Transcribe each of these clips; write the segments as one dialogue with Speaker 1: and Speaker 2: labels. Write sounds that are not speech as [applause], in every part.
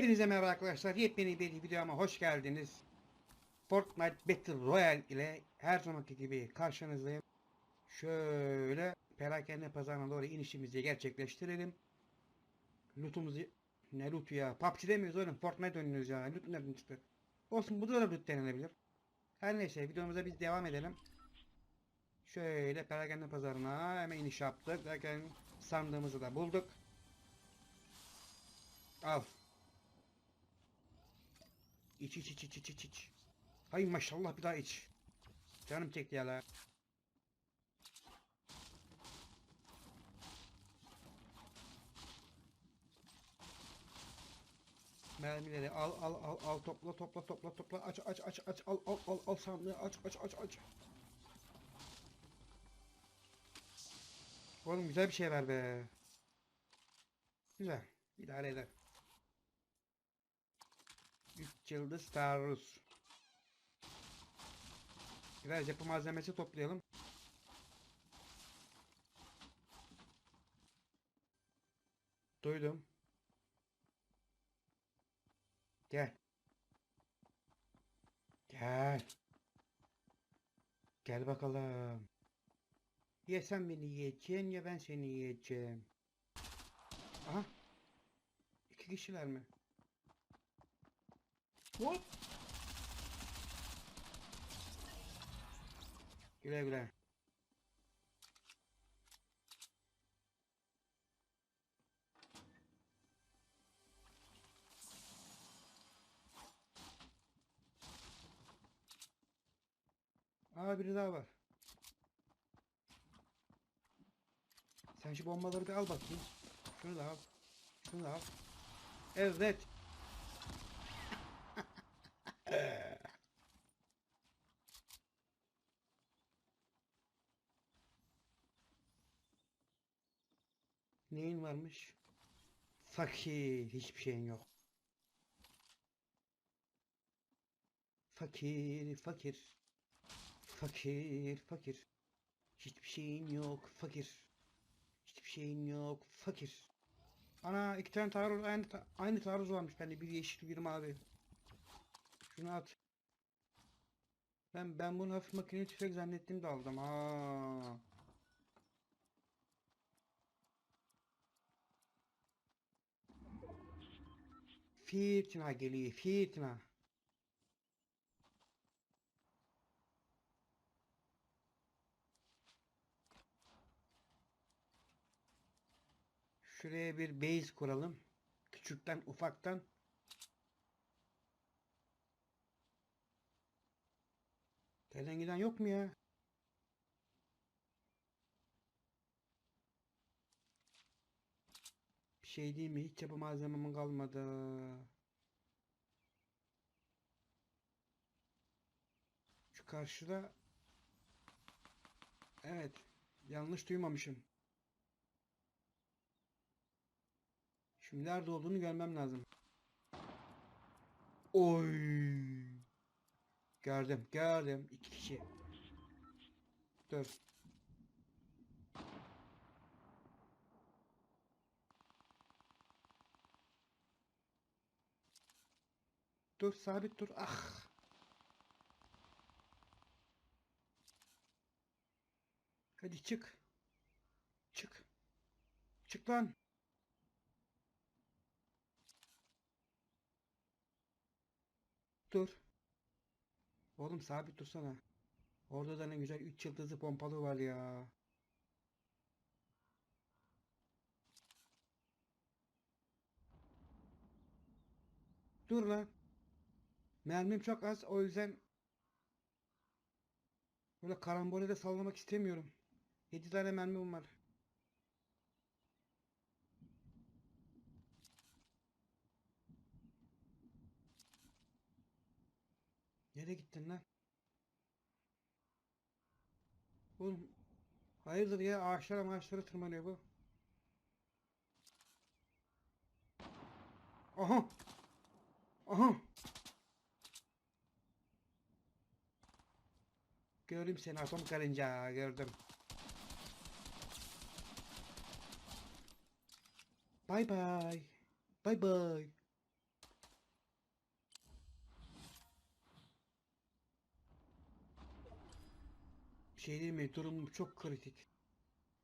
Speaker 1: Hepinize merhaba arkadaşlar. Yepyeni bir videoma hoş geldiniz. Fortnite Battle Royale ile her zamanki gibi karşınızdayım. Şöyle perakende pazarına doğru inişimizi gerçekleştirelim. Lootumuzu ne loot ya? PUBG demiyoruz oğlum. Fortnite oynuyoruz ya. Loot nereden çıktı? Olsun bu da loot denilebilir. Her neyse videomuza biz devam edelim. Şöyle perakende pazarına hemen iniş yaptık. Derken sandığımızı da bulduk. Al. İç iç iç iç iç iç iç. Hay maşallah bir daha iç. Canım çekti ya la. Mermileri al al al al topla topla topla topla aç aç aç aç al al al al sandığı aç aç aç aç. Oğlum güzel bir şey ver be. Güzel. İdare eder. 3 yıldız taarruz. Biraz yapı malzemesi toplayalım. Duydum. Gel. Gel. Gel bakalım. Ya sen beni yiyeceksin ya ben seni yiyeceğim. Aha. İki kişiler mi? Hop. Güle güle. Aa biri daha var. Sen şu bombaları bir al bakayım. Şunu da al. Şunu da al. Evet. [clears throat] Neyin varmış? Fakir. Hiçbir şeyin yok. Fakir, fakir. Fakir, fakir. Hiçbir şeyin yok, fakir. Hiçbir şeyin yok, fakir. Ana iki tane taarruz aynı ta- aynı taarruz varmış bende bir yeşil bir mavi. Şunu at. Ben ben bunu hafif makine tüfek zannettim de aldım. Aa. Fitna geliyor, fitna. Şuraya bir base kuralım. Küçükten ufaktan. Gelen giden yok mu ya? Bir şey değil mi? Hiç yapı malzemem kalmadı. Şu karşıda Evet. Yanlış duymamışım. Şimdi nerede olduğunu görmem lazım. Oy. Gördüm, gördüm. İki kişi. Dur. Dur, sabit dur. Ah. Hadi çık. Çık. Çık lan. Dur. Oğlum sabit dursana. Orada da ne güzel 3 yıldızlı pompalı var ya. Dur lan. Mermim çok az o yüzden böyle karambole de sallamak istemiyorum. 7 tane mermim var. Nereye gittin lan? Oğlum hayırdır ya ağaçlara ağaçlara tırmanıyor bu. Aha! Aha! Gördüm seni atom karınca gördüm. Bye bye. Bye bye. Şey değil mi? Durumum çok kritik.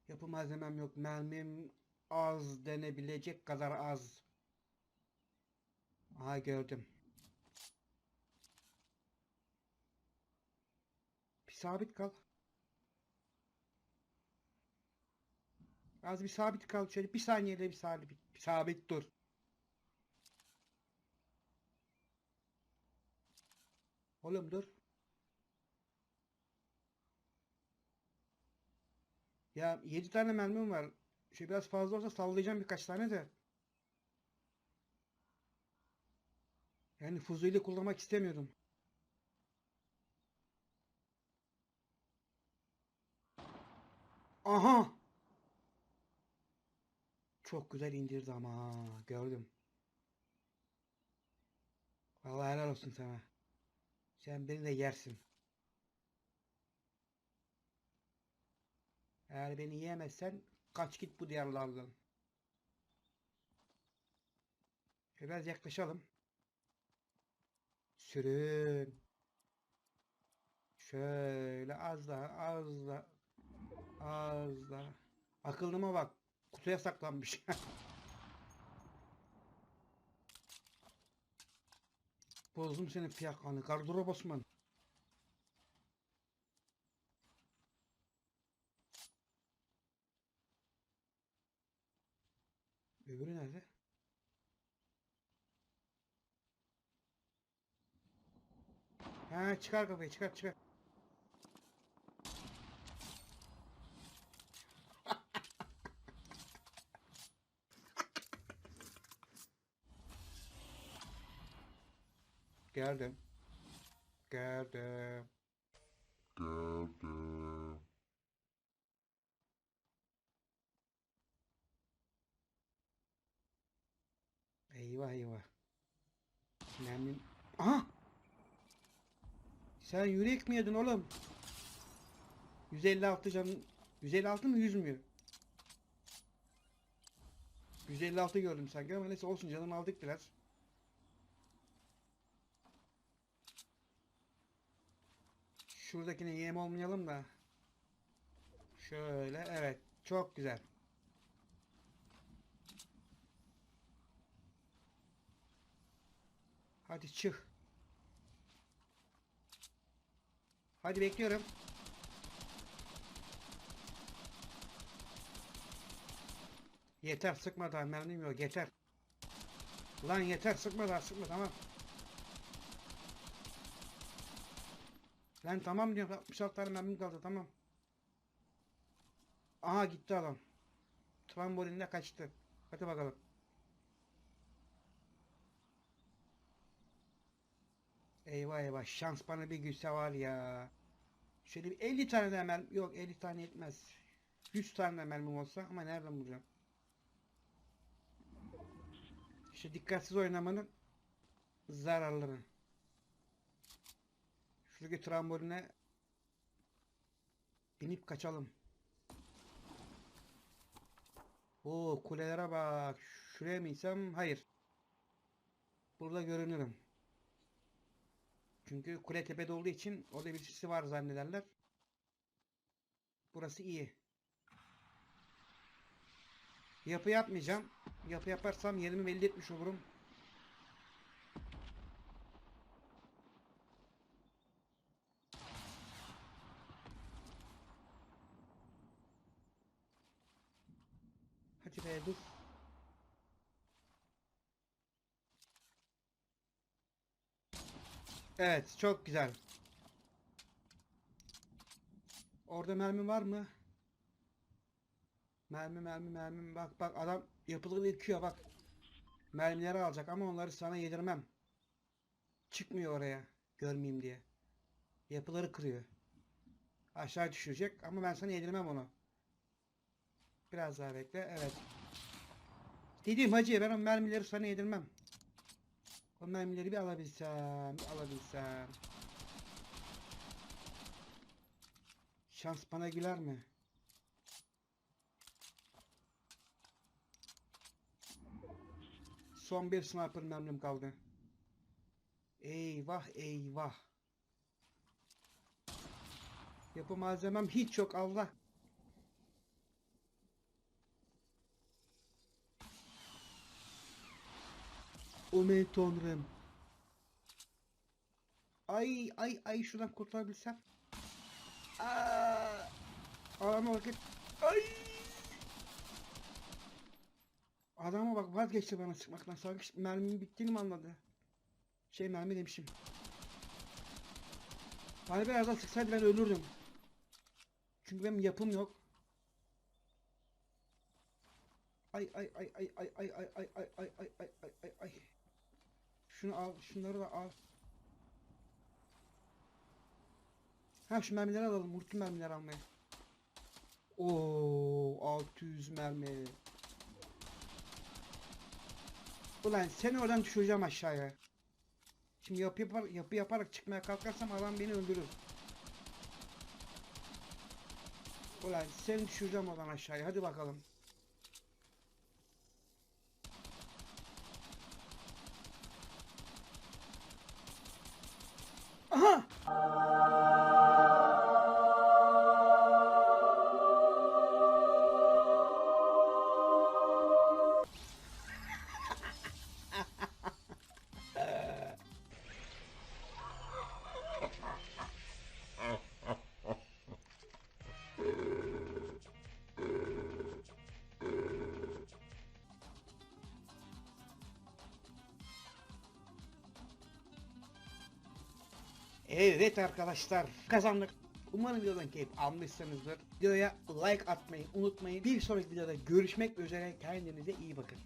Speaker 1: Yapı malzemem yok. Mermim az denebilecek kadar az. Aha gördüm. Bir sabit kal. Az bir sabit kal. Şöyle bir saniyede bir sabit, bir sabit dur. Oğlum dur. Ya 7 tane mermim var. Şey biraz fazla olsa sallayacağım birkaç tane de. Yani fuzuyla kullanmak istemiyorum. Aha! Çok güzel indirdi ama gördüm. Vallahi helal olsun sana. Sen beni de yersin. Eğer beni yiyemezsen kaç git bu diyarlardan. Şöyle Biraz yaklaşalım. Sürün. Şöyle az daha az daha az daha. Akıllıma bak. Kutuya saklanmış. [laughs] Bozdum senin fiyakanı. Gardırop Osman. Öbürü nerede? Ha çıkar kafayı çıkar çıkar. [laughs] Geldim. Geldim.
Speaker 2: Geldim.
Speaker 1: Eyvah eyvah. Mermim... Aha! Sen yürek mi yedin oğlum? 156 can... 156 mı 100 mü? 156 gördüm sanki ama neyse olsun canım aldık biraz. Şuradakine yem olmayalım da. Şöyle evet çok güzel. Hadi çık. Hadi bekliyorum. Yeter sıkma daha mermim yok yeter. Lan yeter sıkma daha sıkma tamam. Lan tamam diyorum 66 tane mermim kaldı tamam. Aha gitti adam. Trambolinle kaçtı. Hadi bakalım. Eyvah eyvah şans bana bir gülse var ya. Şöyle bir 50 tane de mermim yok 50 tane yetmez. 100 tane de mermim olsa ama nereden bulacağım? İşte dikkatsiz oynamanın zararları. Şuradaki tramboline binip kaçalım. Oo kulelere bak. Şuraya mı insem? Hayır. Burada görünürüm. Çünkü kule tepede olduğu için orada birisi var zannederler. Burası iyi. Yapı yapmayacağım. Yapı yaparsam yerimi belli etmiş olurum. Hadi be dur. Evet çok güzel. Orada mermi var mı? Mermi mermi mermi bak bak adam yapıları yıkıyor bak. Mermileri alacak ama onları sana yedirmem. Çıkmıyor oraya görmeyeyim diye. Yapıları kırıyor. Aşağı düşürecek ama ben sana yedirmem onu. Biraz daha bekle evet. Dediğim hacı ben o mermileri sana yedirmem. O mermileri bir alabilsem, bir alabilsem. Şans bana güler mi? Son bir sniper mermim kaldı. Eyvah eyvah. Yapı malzemem hiç yok Allah. Aman tanrım. Ay ay ay şuradan kurtulabilsem. Adama bak. Ay! Adama bak vazgeçti bana sıkmaktan. Sanki mermimin bittiğini mi anladı? Şey mermi demişim. Bana biraz daha sıksaydı ben ölürdüm. Çünkü benim yapım yok. Ay ay ay ay ay ay ay ay ay ay ay ay ay ay ay. Şunu al, şunları da al. Ha şu mermileri alalım. Unuttum mermileri almayı. Oo 600 mermi. Ulan seni oradan düşüreceğim aşağıya. Şimdi yapı, yapar, yapı yaparak çıkmaya kalkarsam adam beni öldürür. Ulan seni düşüreceğim oradan aşağıya. Hadi bakalım. Aha! Evet arkadaşlar kazandık. Umarım videodan keyif almışsınızdır. Videoya like atmayı unutmayın. Bir sonraki videoda görüşmek üzere. Kendinize iyi bakın.